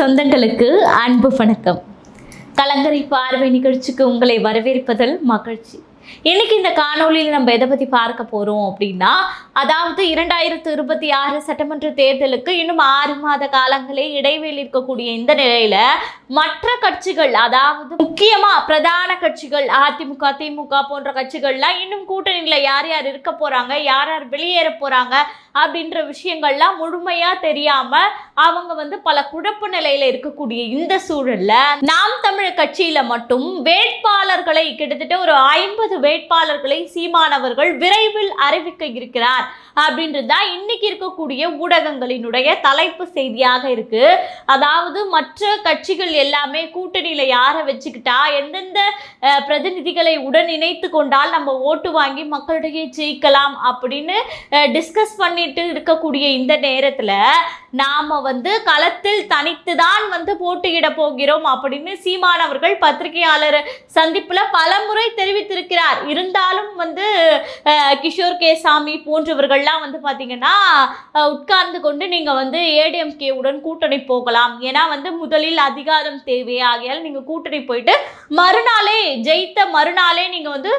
சொந்தங்களுக்கு அன்பு வணக்கம். கலங்கரை பார்வை நிகழ்ச்சிக்கு உங்களை வரவேற்பதில் மகிழ்ச்சி. இன்னைக்கு இந்த காணொளியில் நம்ம எதை பற்றி பார்க்க போகிறோம் அப்படின்னா அதாவது இரண்டாயிரத்து இருபத்தி ஆறு சட்டமன்ற தேர்தலுக்கு இன்னும் ஆறு மாத காலங்களே இடைவெளி இருக்கக்கூடிய இந்த நிலையில மற்ற கட்சிகள் அதாவது முக்கியமா பிரதான கட்சிகள் அதிமுக திமுக போன்ற கட்சிகள்லாம் இன்னும் கூட்டணியில் யார் யார் இருக்க போறாங்க யார் யார் வெளியேற போறாங்க அப்படின்ற விஷயங்கள்லாம் முழுமையாக தெரியாம அவங்க வந்து பல குழப்ப நிலையில இருக்கக்கூடிய இந்த சூழல்ல நாம் தமிழர் கட்சியில் மட்டும் வேட்பாளர்களை கிட்டத்தட்ட ஒரு ஐம்பது வேட்பாளர்களை சீமானவர்கள் விரைவில் அறிவிக்க இருக்கிறார். அப்படின்றது தான் இன்னைக்கு இருக்கக்கூடிய ஊடகங்களினுடைய தலைப்பு செய்தியாக இருக்கு. அதாவது மற்ற கட்சிகள் எல்லாமே கூட்டணியில யாரை வச்சுக்கிட்டா எந்தெந்த பிரதிநிதிகளை உடன் இணைத்து கொண்டால் நம்ம ஓட்டு வாங்கி மக்களிடையே ஜெயிக்கலாம் அப்படின்னு டிஸ்கஸ் பண்ணிட்டு இருக்கக்கூடிய இந்த நேரத்தில் நாம் வந்து களத்தில் தனித்து தான் வந்து போட்டியிட போகிறோம் அப்படின்னு சீமான் அவர்கள் பத்திரிகையாளர் சந்திப்புல பலமுறை தெரிவித்திருக்கிறார். இருந்தாலும் வந்து கிஷோர் கே சாமி போன்றவர்கள்லாம் வந்து பார்த்தீங்கன்னா உட்கார்ந்து கொண்டு நீங்கள் வந்து ஏடிஎம்கே உடன் கூட்டணி போகலாம். ஏன்னா வந்து முதலில் அதிகாரம் தேவை. ஆகையால் நீங்க கூட்டணி போயிட்டு மறுநாளே ஜெயித்த மறுநாளே நீங்க வந்து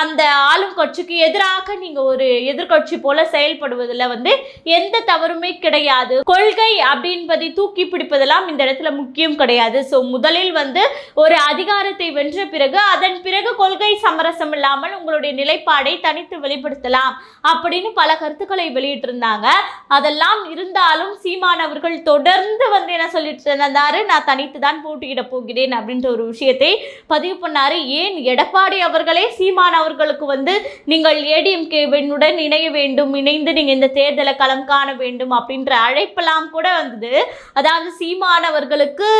அந்த ஆளும் கட்சிக்கு எதிராக நீங்க ஒரு எதிர்கட்சி போல செயல்படுவதில் வந்து எந்த தவறுமே கிடையாது. கொள்கை அப்படின்பதை தூக்கி பிடிப்பதெல்லாம் இந்த இடத்துல முக்கியம் கிடையாது. ஸோ முதலில் வந்து ஒரு அதிகாரத்தை வென்ற பிறகு அதன் பிறகு கொள்கை சமரசம் இல்லாமல் உங்களுடைய நிலைப்பாடை தனித்து வெளிப்படுத்தலாம் அப்படின்னு பல கருத்துக்களை வெளியிட்டிருந்தாங்க. அதெல்லாம் இருந்தாலும் சீமான் அவர்கள் தொடர்ந்து வந்து என்ன சொல்லிட்டு இருந்தாரு நான் தனித்து தான் போட்டியிட போகிறேன் அப்படின்ற ஒரு விஷயத்தை பதிவு பண்ணாரு. ஏன் எடப்பாடி அவர்களே சீமான் அவர்களுக்கு வந்து நீங்கள் ஏடிஎம்கே வெண்ணுடன் இணைய வேண்டும் இணைந்து நீங்க இந்த தேர்தலை களம் காண வேண்டும் அப்படின்ற அழைப்பெல்லாம் கூட வந்தது. அதாவது சீமான் அவர்களுக்கு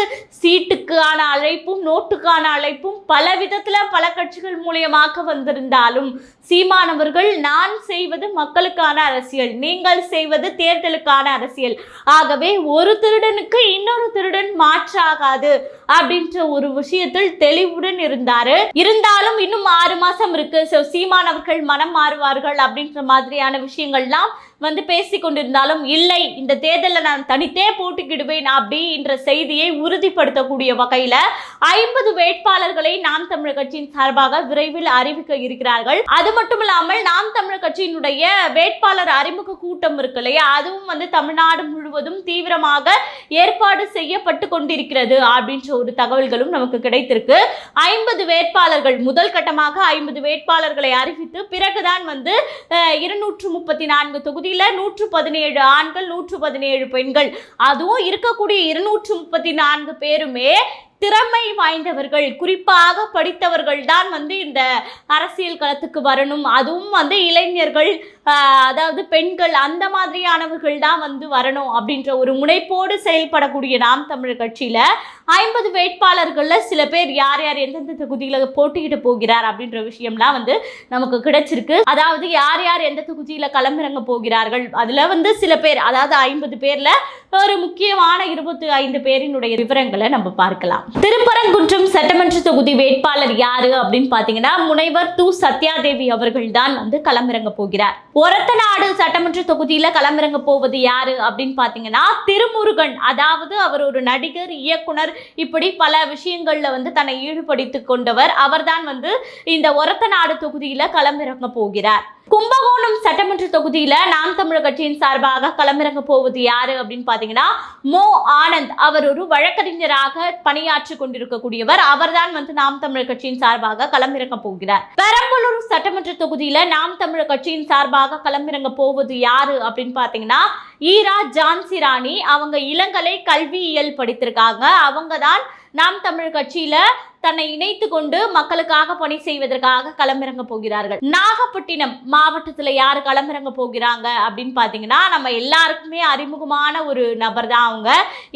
சீட்டுக்கான அழைப்பும் நோட்டுக்கான அழைப்பும் பல விதத்துல பல கட்சிகள் மூலியமாக வந்திருந்தாலும் சீமானவர்கள் நான் செய்வது மக்களுக்கான அரசியல். நீங்கள் செய்வது தேர்தலுக்கான அரசியல். ஆகவே ஒரு திருடனுக்கு இன்னொரு திருடன் மாற்றாகாது. அப்படின்ற ஒரு விஷயத்தில் தெளிவுடன் இருந்தாரு. இருந்தாலும் இன்னும் ஆறு மாசம் இருக்கு. ஸோ சீமான் அவர்கள் மனம் மாறுவார்கள் அப்படின்ற மாதிரியான விஷயங்கள்லாம் வந்து பேசி கொண்டிருந்தாலும் இல்லை. இந்த தேர்தலில் நான் தனித்தே போட்டிக்கிடுவேன் அப்படின்ற செய்தியை உறுதிப்படுத்தக்கூடிய வகையில ஐம்பது வேட்பாளர்களை நாம் தமிழர் கட்சியின் சார்பாக விரைவில் அறிவிக்க இருக்கிறார்கள். அது மட்டும் இல்லாமல் நாம் தமிழர் கட்சியினுடைய வேட்பாளர் அறிமுக கூட்டம் இருக்கு இல்லையா? அதுவும் வந்து தமிழ்நாடு முழுவதும் தீவிரமாக ஏற்பாடு செய்யப்பட்டு கொண்டிருக்கிறது அப்படின்ற ஒரு தகவல்களும் நமக்கு கிடைத்திருக்கு. ஐம்பது வேட்பாளர்கள் முதல் கட்டமாக ஐம்பது வேட்பாளர்களை அறிவித்து பிறகுதான் வந்து இருநூற்று முப்பத்தி நான்கு தொகுதியில் நூற்று பதினேழு ஆண்கள் நூற்று பதினேழு பெண்கள். அதுவும் இருக்கக்கூடிய இருநூற்று முப்பத்தி நான்கு பேருமே திறமை வாய்ந்தவர்கள் குறிப்பாக படித்தவர்கள் தான் வந்து இந்த அரசியல் களத்துக்கு வரணும். அதுவும் வந்து இளைஞர்கள் அதாவது பெண்கள் அந்த மாதிரியானவர்கள் தான் வந்து வரணும் அப்படின்ற ஒரு முனைப்போடு செயல்படக்கூடிய நாம் தமிழர் கட்சியில் ஐம்பது வேட்பாளர்களில் சில பேர் யார் யார் எந்தெந்த தொகுதியில் போட்டியிட போகிறார் அப்படின்ற விஷயம்லாம் வந்து நமக்கு கிடைச்சிருக்கு. அதாவது யார் யார் எந்த தொகுதியில் களமிறங்க போகிறார்கள் அதில் வந்து சில பேர் அதாவது ஐம்பது பேரில் ஒரு முக்கியமான இருபத்தி ஐந்து பேரினுடைய விவரங்களை நம்ம பார்க்கலாம். திருப்பரங்குன்றம் சட்டமன்ற தொகுதி வேட்பாளர் யாரு அப்படின்னு பாத்தீங்கன்னா முனைவர் து. சத்யாதேவி அவர்கள் தான் வந்து களமிறங்க போகிறார். ஒரத்தநாடு சட்டமன்ற தொகுதியில களமிறங்க போவது யாரு அப்படின்னு பாத்தீங்கன்னா திருமுருகன். அதாவது அவர் ஒரு நடிகர் இயக்குனர் இப்படி பல விஷயங்கள்ல வந்து தன்னை ஈடுபடுத்திக் கொண்டவர். அவர்தான் வந்து இந்த ஒரத்தநாடு தொகுதியில களமிறங்க போகிறார். கும்பகோணம் சட்டமன்ற தொகுதியில நாம் தமிழர் கட்சியின் சார்பாக களமிறங்க போவது யாரு அப்படின்னு பாத்தீங்கன்னா மோ. ஆனந்த். அவர் ஒரு வழக்கறிஞராக பணியாற்றி கொண்டிருக்கக்கூடியவர். அவர்தான் வந்து நாம் தமிழர் கட்சியின் சார்பாக களமிறங்க போகிறார். பெரம்பலூர் சட்டமன்ற தொகுதியில நாம் தமிழர் கட்சியின் சார்பாக களமிறங்க போவது யாரு அப்படின்னு பாத்தீங்கன்னா ஈரா ஜான்சி ராணி. அவங்க இளங்கலை கல்வியியல் படித்திருக்காங்க. அவங்க தான் நாம் தமிழ் கட்சியில தன்னை இணைத்து கொண்டு மக்களுக்காக பணி செய்வதற்காக களமிறங்க போகிறார்கள். நாகப்பட்டினம் மாவட்டத்துல யார் களமிறங்க போகிறாங்க அப்படின்னு பாத்தீங்கன்னா நம்ம எல்லாருக்குமே அறிமுகமான ஒரு நபர் தான் அவங்க.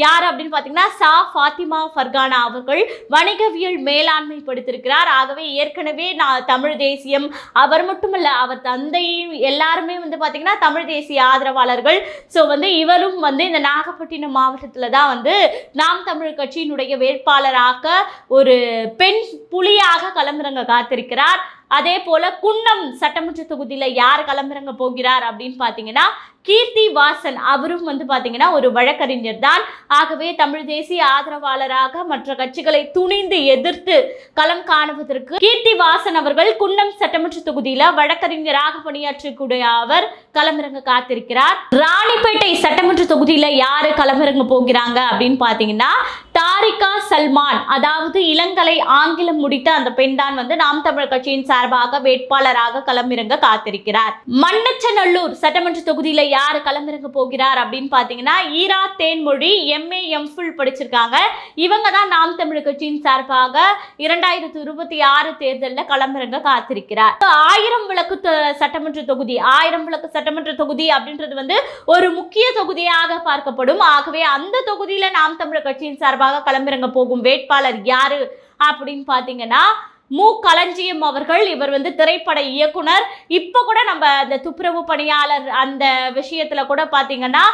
யார் அப்படின்னு பாத்தீங்கன்னா சா. ஃபாத்திமா ஃபர்கானா அவர்கள் வணிகவியல் மேலாண்மை படுத்திருக்கிறார் ஆகவே ஏற்கனவே நான் தமிழ் தேசியம் அவர் மட்டுமல்ல அவர் தந்தையும் எல்லாருமே வந்து பாத்தீங்கன்னா தமிழ் தேசிய ஆதரவாளர்கள். ஸோ வந்து இவரும் வந்து இந்த நாகப்பட்டினம் மாவட்டத்தில் தான் வந்து நாம் தமிழ் கட்சியினுடைய வேட்பாளராக ஒரு பெண் புலியாக களமிறங்க காத்திருக்கிறார். அதே போல குன்னம் சட்டமன்ற தொகுதியில் யார் களமிறங்க போகிறார் அப்படின்னு பார்த்தீங்கன்னா கீர்த்தி வாசன். அவரும் வந்து பார்த்தீங்கன்னா ஒரு வழக்கறிஞர் தான். ஆகவே தமிழ் தேசிய ஆதரவாளராக மற்ற கட்சிகளை துணிந்து எதிர்த்து களம் காணுவதற்கு கீர்த்தி வாசன் அவர்கள் குன்னம் சட்டமன்ற தொகுதியில வழக்கறிஞராக பணியாற்றக்கூடிய அவர் களமிறங்க காத்திருக்கிறார். ராணிப்பேட்டை சட்டமன்ற தொகுதியில யார் களமிறங்க போகிறாங்க அப்படின்னு பார்த்தீங்கன்னா தாரிகா சல்மான். அதாவது இளங்கலை ஆங்கிலம் முடித்த அந்த பெண் தான் வந்து நாம் தமிழ் கட்சியின் சார்பாக வேட்பாளராக களமிறங்க காத்திருக்கிறார். மண்ணச்சநல்லூர் சட்டமன்ற தொகுதியில யார் களமிறங்க போகிறார் அப்படின்னு பார்த்தீங்கன்னா ஈரா தேன்மொழி எம்ஏ எம்ஃபில் படிச்சிருக்காங்க. இவங்க தான் நாம் தமிழ் கட்சியின் சார்பாக இரண்டாயிரத்தி இருபத்தி ஆறு தேர்தலில் களமிறங்க காத்திருக்கிறார். ஆயிரம் விளக்கு சட்டமன்ற தொகுதி ஆயிரம் விளக்கு சட்டமன்ற தொகுதி அப்படின்றது வந்து ஒரு முக்கிய தொகுதியாக பார்க்கப்படும். ஆகவே அந்த தொகுதியில நாம் தமிழர் கட்சியின் சார்பாக களமிறங்க போகும் வேட்பாளர் யாரு அப்படின்னு பார்த்தீங்கன்னா மு. களஞ்சியம் அவர்கள் இவர் வந்து திரைப்பட இயக்குனர். இப்போ கூட நம்ம அந்த துப்புரவு பணியாளர் அந்த விஷயத்தில் கூட பார்த்தீங்கன்னா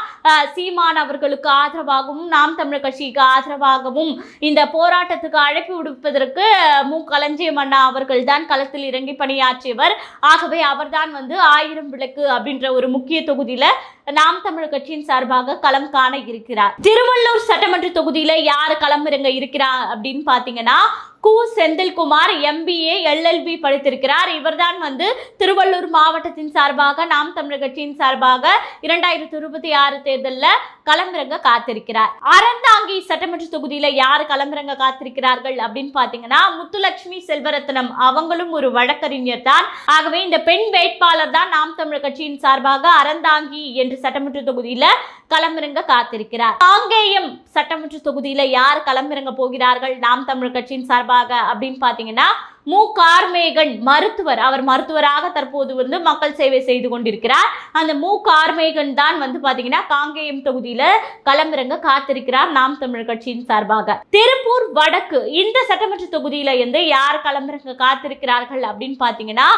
சீமான் அவர்களுக்கு ஆதரவாகவும் நாம் தமிழர் கட்சிக்கு ஆதரவாகவும் இந்த போராட்டத்துக்கு அழைப்பு விடுப்பதற்கு மு. களஞ்சியம் அண்ணா அவர்கள் தான் களத்தில் இறங்கி பணியாற்றியவர். ஆகவே அவர்தான் வந்து ஆயிரம் விளக்கு அப்படின்ற ஒரு முக்கிய தொகுதியில் நாம் தமிழர் கட்சியின் சார்பாக களம் காண இருக்கிறார். திருவள்ளூர் சட்டமன்ற தொகுதியில் யார் களம் இறங்க இருக்கிறார் அப்படின்னு பார்த்தீங்கன்னா கு. செந்தில்குமார் எம்பிஏ எல்எல்பி படித்திருக்கிறார். இவர்தான் வந்து திருவள்ளூர் மாவட்டத்தின் சார்பாக நாம் தமிழர் கட்சியின் சார்பாக இரண்டாயிரத்தி இருபத்தி ஆறு தேர்தலில் களமிறங்க காத்திருக்கிறார். அறந்தாங்கி சட்டமன்ற தொகுதியில் யார் களமிறங்க காத்திருக்கிறார்கள் அப்படின்னு பார்த்தீங்கன்னா முத்துலட்சுமி செல்வரத்னம். அவங்களும் ஒரு வழக்கறிஞர் தான். ஆகவே இந்த பெண் வேட்பாளர் தான் நாம் தமிழர் கட்சியின் சார்பாக அறந்தாங்கி என்று சட்டமன்ற தொகுதியில் களமிறங்க காத்திருக்கிறார். காங்கேயம் சட்டமன்ற தொகுதியில யார் களமிறங்க போகிறார்கள்? நாம் தமிழ் கட்சியின் சார்பாக அப்படின்னு பார்த்தீங்கன்னா மு. கார்மேகன் மருத்துவர். அவர் மருத்துவராக தற்போது வந்து மக்கள் சேவை செய்து கொண்டிருக்கிறார். அந்த மு. கார்மேகன் தான் வந்து பாத்தீங்கன்னா காங்கேயம் தொகுதியில களமிறங்க காத்திருக்கிறார் நாம் தமிழர் கட்சியின் சார்பாக. திருப்பூர் வடக்கு இந்த சட்டமன்ற தொகுதியில இருந்து யார் களமிறங்க காத்திருக்கிறார்கள் அப்படின்னு பாத்தீங்கன்னா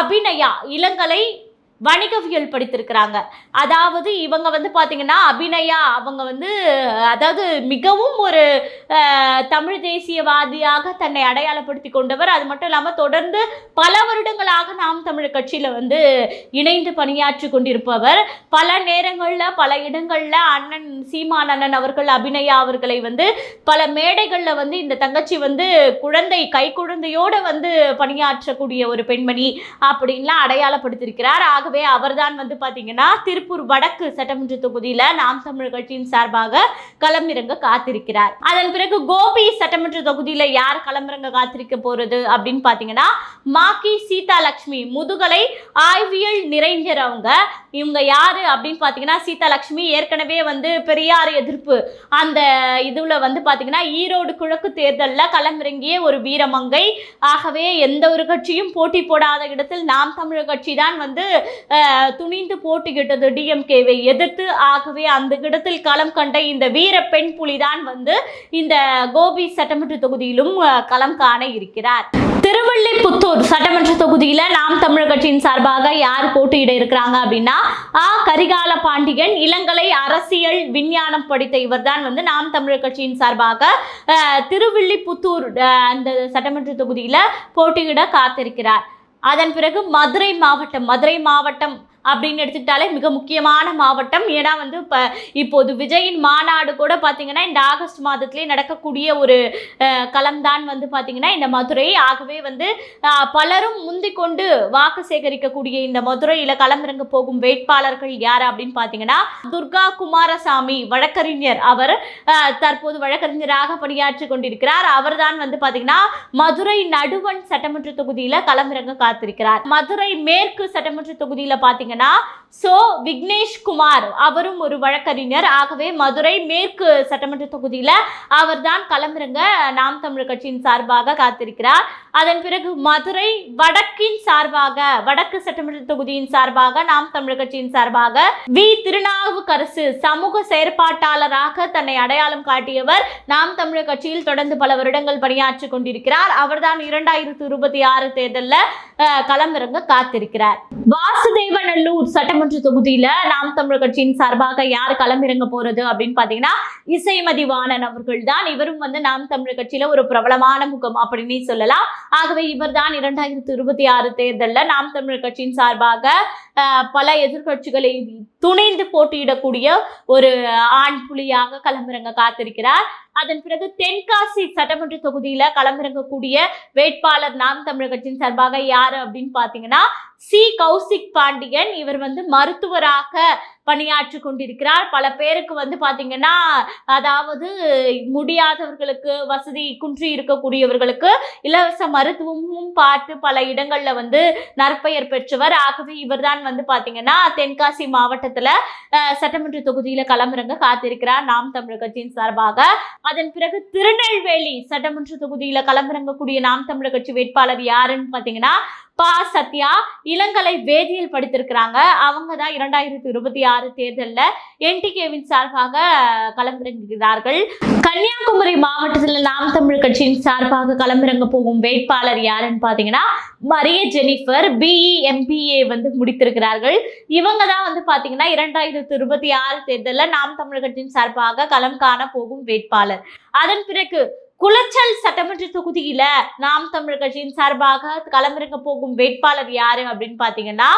அபிநயா இளங்கலை வணிகவியல் படித்திருக்கிறாங்க. அதாவது இவங்க வந்து பார்த்திங்கன்னா அபிநயா அவங்க வந்து அதாவது மிகவும் ஒரு தமிழ் தேசியவாதியாக தன்னை அடையாளப்படுத்தி கொண்டவர். அது மட்டும் இல்லாமல் தொடர்ந்து பல வருடங்களாக நாம் தமிழர் கட்சியில் வந்து இணைந்து பணியாற்றி கொண்டிருப்பவர். பல நேரங்களில் பல இடங்களில் அண்ணன் சீமான் அண்ணன் அவர்கள் அபிநயா அவர்களை வந்து பல மேடைகளில் வந்து இந்த தங்கச்சி வந்து குழந்தை கை குழந்தையோடு வந்து பணியாற்றக்கூடிய ஒரு பெண்மணி அப்படின்லாம் அடையாளப்படுத்தியிருக்கிறார். ஆகவே அவர்தான் வந்து பார்த்தீங்கன்னா திருப்பூர் வடக்கு சட்டமன்ற தொகுதியில் நாம் தமிழ் கட்சியின் சார்பாக களமிறங்க காத்திருக்கிறார். அதன் பிறகு கோபி சட்டமன்ற தொகுதியில் யார் களமிறங்க காத்திருக்க போறது அப்படின்னு பார்த்தீங்கன்னா மாக்கி சீதா லட்சுமி முதுகலை ஆய்வியல் நிறைஞர் இவங்க யாரு அப்படின்னு பார்த்தீங்கன்னா சீதா லட்சுமி ஏற்கனவே வந்து பெரியார் எதிர்ப்பு. அந்த இதுல வந்து பார்த்தீங்கன்னா ஈரோடு கிழக்கு தேர்தலில் களமிறங்கிய ஒரு வீரமங்கை ஆகவே எந்த ஒரு கட்சியும் போட்டி போடாத இடத்தில் நாம் தமிழர் கட்சி தான் வந்து துணிந்து போட்டியிட்டது டிஎம்கேவை எதிர்த்து. ஆகவே அந்த இடத்தில் களம் கண்ட இந்த வீர பெண் புலிதான் வந்து இந்த கோபி சட்டமன்ற தொகுதியிலும் களம் காண இருக்கிறார். திருவள்ளிபுத்தூர் சட்டமன்ற தொகுதியில நாம் தமிழர் கட்சியின் சார்பாக யார் போட்டியிட இருக்கிறாங்க அப்படின்னா ஆ கரிகால பாண்டியன் இளங்கலை அரசியல் விஞ்ஞானம் படித்த இவர்தான் வந்து நாம் தமிழர் கட்சியின் சார்பாக அஹ், திருவில்லிபுத்தூர் அந்த சட்டமன்ற தொகுதியில போட்டியிட காத்திருக்கிறார். அதன் பிறகு மதுரை மாவட்டம் மதுரை மாவட்டம் அப்படின்னு எடுத்துக்கிட்டாலே மிக முக்கியமான மாவட்டம். ஏன்னா வந்து இப்போ இப்போது விஜயின் மாநாடு கூட பார்த்தீங்கன்னா இந்த ஆகஸ்ட் மாதத்திலே நடக்கக்கூடிய ஒரு களம்தான் வந்து பார்த்தீங்கன்னா இந்த மதுரை. ஆகவே வந்து பலரும் முந்திக் கொண்டு வாக்கு சேகரிக்கக்கூடிய இந்த மதுரையில் களமிறங்க போகும் வேட்பாளர்கள் யார் அப்படின்னு பார்த்தீங்கன்னா துர்கா குமாரசாமி வழக்கறிஞர் அவர் தற்போது வழக்கறிஞராக பணியாற்றி கொண்டிருக்கிறார். அவர்தான் வந்து பார்த்தீங்கன்னா மதுரை நடுவன் சட்டமன்ற தொகுதியில் களமிறங்க காத்திருக்கிறார். மதுரை மேற்கு சட்டமன்ற தொகுதியில் பார்த்தீங்கன்னா சோ விக்னேஷ் குமார் அவரும் ஒரு வழக்கறிஞர். ஆகவே மதுரை மேற்கு சட்டமன்ற தொகுதியில் அவர் தான் களமிறங்க நாம் தமிழர் கட்சியின் சார்பாக காத்திருக்கிறார். அதன் பிறகு மதுரை வடக்கின் சார்பாக வடக்கு சட்டமன்ற தொகுதியின் சார்பாக நாம் தமிழர் கட்சியின் சார்பாக வி. திருநாவுக்கரசு சமூக செயற்பாட்டாளராக தன்னை அடையாளம் காட்டியவர் நாம் தமிழர் கட்சியில் தொடர்ந்து பல வருடங்கள் பணியாற்றி கொண்டிருக்கிறார். அவர்தான் இரண்டாயிரத்தி இருபத்தி ஆறு தேர்தலில் களமிறங்க காத்திருக்கிறார். வாசுதேவன் திருவள்ளூர் சட்டமன்ற தொகுதியில நாம் தமிழர் கட்சியின் சார்பாக யார் களமிறங்க போறது அப்படின்னு பாத்தீங்கன்னா இசைமதி வாணன் அவர்கள் தான். இவரும் வந்து நாம் தமிழர் கட்சியில ஒரு பிரபலமான முகம் அப்படின்னு சொல்லலாம். ஆகவே இவர்தான் இரண்டாயிரத்தி இருபத்தி ஆறு தேர்தலில் நாம் தமிழர் கட்சியின் சார்பாக பல எதிர்கட்சிகளை துணைந்து போட்டியிடக்கூடிய ஒரு ஆண் புலியாக களமிறங்க காத்திருக்கிறார். அதன் பிறகு தென்காசி சட்டமன்ற தொகுதியில களமிறங்கக்கூடிய வேட்பாளர் நாம் தமிழர் கட்சியின் சார்பாக யாரு அப்படின்னு பாத்தீங்கன்னா சி. கௌசிக் பாண்டியன். இவர் வந்து மருத்துவராக பணியாற்றி கொண்டிருக்கிறார். பல பேருக்கு வந்து பார்த்தீங்கன்னா அதாவது முடியாதவர்களுக்கு வசதி குன்றி இருக்கக்கூடியவர்களுக்கு இலவச மருத்துவமும் பார்த்து பல இடங்களில் வந்து நற்பெயர் பெற்றவர். ஆகவே இவர்தான் வந்து பார்த்தீங்கன்னா தென்காசி மாவட்டத்தில் சட்டமன்ற தொகுதியில் களமிறங்க காத்திருக்கிறார் நாம் தமிழர் கட்சியின் சார்பாக. அதன் பிறகு திருநெல்வேலி சட்டமன்ற தொகுதியில் களமிறங்கக்கூடிய நாம் தமிழர் கட்சி வேட்பாளர் யாருன்னு பார்த்தீங்கன்னா பா சத்யா இளங்கலை வேதியியல் படித்திருக்கிறாங்க. அவங்க தான் இரண்டாயிரத்தி இருபத்தி ஆறு தேர்தலில் என்டிகேவின் சார்பாக களமிறங்குகிறார்கள். கன்னியாகுமரி மாவட்டத்தில் நாம் தமிழ் கட்சியின் சார்பாக களமிறங்க போகும் வேட்பாளர் யாருன்னு பார்த்தீங்கன்னா மரிய ஜெனிஃபர் பிஇ எம்பிஏ வந்து முடித்திருக்கிறார்கள். இவங்க தான் வந்து பார்த்தீங்கன்னா இரண்டாயிரத்தி இருபத்தி ஆறு தேர்தலில் நாம் தமிழ் கட்சியின் சார்பாக களம் காண போகும் வேட்பாளர். அதன் பிறகு குளச்சல் சட்டமன்ற தொகுதியில நாம் தமிழர் கட்சியின் சார்பாக களமிறங்க போகும் வேட்பாளர் யாரு அப்படின்னு பாத்தீங்கன்னா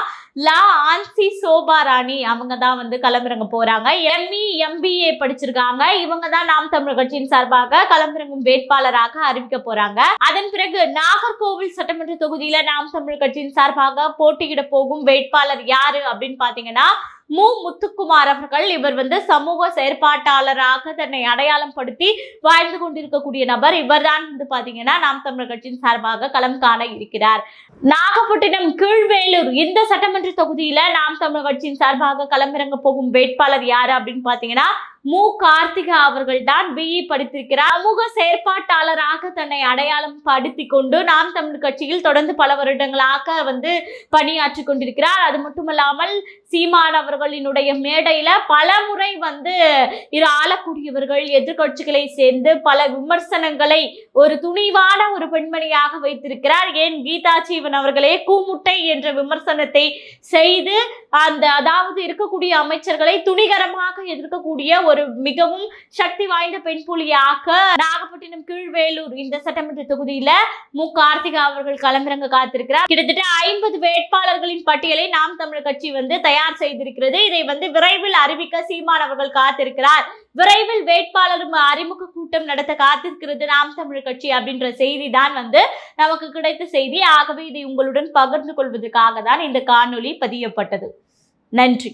லா ஆன்சி சோபா ராணி அவங்க தான் வந்து களமிறங்க போறாங்க. எம்இ எம்பிஏ படிச்சிருக்காங்க. இவங்க தான் நாம் தமிழர் கட்சியின் சார்பாக களமிறங்கும் வேட்பாளராக அறிவிக்க போறாங்க. அதன் பிறகு நாகர்கோவில் சட்டமன்ற தொகுதியில நாம் தமிழர் கட்சியின் சார்பாக போட்டியிட போகும் வேட்பாளர் யாரு அப்படின்னு பாத்தீங்கன்னா மு. முத்துக்குமார் அவர்கள் இவர் வந்து சமூக செயற்பாட்டாளராக தன்னை அடையாளம் படுத்தி வாழ்ந்து கொண்டிருக்கக்கூடிய நபர். இவர்தான் வந்து பாத்தீங்கன்னா நாம் தமிழர் கட்சியின் சார்பாக களம் காண இருக்கிறார். நாகப்பட்டினம் கீழ்வேலூர் இந்த சட்டமன்ற தொகுதியில நாம் தமிழர் கட்சியின் சார்பாக களமிறங்க போகும் வேட்பாளர் யாரு அப்படின்னு பாத்தீங்கன்னா மு. கார்த்திகா அவர்கள் தான் பிஇ e. படித்திருக்கிறார். சமூக செயற்பாட்டாளராக தன்னை அடையாளம் படுத்தி கொண்டு நாம் தமிழ் கட்சியில் தொடர்ந்து பல வருடங்களாக வந்து பணியாற்றி கொண்டிருக்கிறார். அது மட்டுமல்லாமல் சீமான் அவர்களினுடைய மேடையில பல முறை வந்து இரு ஆளக்கூடியவர்கள் எதிர்க்கட்சிகளை சேர்ந்து பல விமர்சனங்களை ஒரு துணிவான ஒரு பெண்மணியாக வைத்திருக்கிறார். ஏன்? கீதா ஜீவன் அவர்களே கூமுட்டை என்ற விமர்சனத்தை செய்து அந்த அதாவது இருக்கக்கூடிய அமைச்சர்களை துணிகரமாக எதிர்க்கக்கூடிய ஒரு மிகவும் சக்தி வாய்ந்த பெண் புலியாக நாகப்பட்டினம் கீழ்வேலூர் இந்த சட்டமன்ற தொகுதியில மு. கார்த்திகா அவர்கள் களமிறங்க காத்திருக்கிறார். கிட்டத்தட்ட ஐம்பது வேட்பாளர்களின் பட்டியலை நாம் தமிழர் கட்சி வந்து தயார் செய்திருக்கிறது. இதை வந்து விரைவில் அறிவிக்க சீமான் அவர்கள் காத்திருக்கிறார். விரைவில் வேட்பாளர் அறிமுக கூட்டம் நடத்த காத்திருக்கிறது நாம் தமிழர் கட்சி அப்படின்ற செய்தி தான் வந்து நமக்கு கிடைத்த செய்தி. ஆகவே இதை உங்களுடன் பகிர்ந்து கொள்வதற்காக தான் இந்த காணொளி பதியப்பட்டது. நன்றி.